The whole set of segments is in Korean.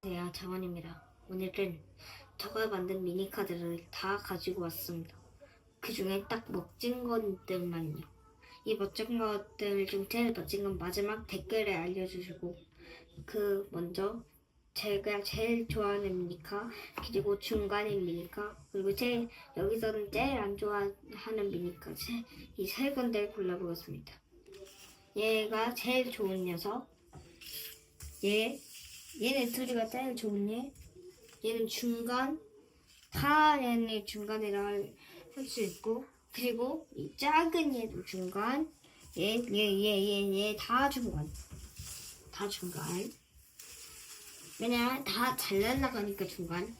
안녕하세요 장원입니다. 오늘은 저가 만든 미니카드를 다 가지고 왔습니다. 그 중에 딱 멋진 것들만요. 이 멋진 것들 중 제일 멋진 건 마지막 댓글에 알려주시고 그 먼저 제가 제일 좋아하는 미니카 그리고 중간인 미니카 그리고 제 여기서는 제일 안 좋아하는 미니카 이세 군데를 골라보겠습니다. 얘가 제일 좋은 녀석. 얘 얘는 둘이가 제일 좋은 얘. 얘는 중간. 다 얘는 중간이라 할수 있고. 그리고 이 작은 얘도 중간. 얘, 얘, 얘, 얘, 얘 다 중간. 다 중간. 왜냐면 다잘 날아가니까 중간.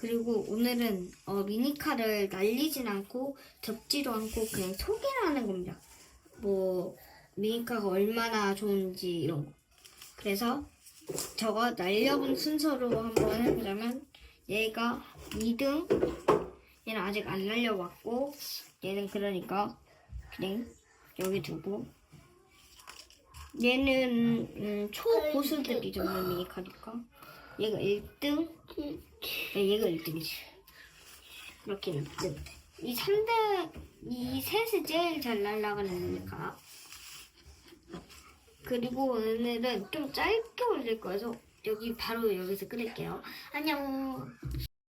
그리고 오늘은 어, 미니카를 날리진 않고 접지도 않고 그냥 소개를 하는 겁니다. 뭐 미니카가 얼마나 좋은지 이런 거. 그래서 저거 날려본 순서로 한번 해보자면 얘가 2등 얘는 아직 안 날려봤고 얘는 그러니까 그냥 여기 두고 얘는 음, 초고수들이 정말 미니카니까 얘가 1등 네, 얘가 1등이지. 이렇게 1등 이 3등 이 셋이 제일 잘 날아가는 미니카 그리고 오늘은 좀 짧게 올릴 거여서 여기 바로 여기서 끊을게요. 안녕.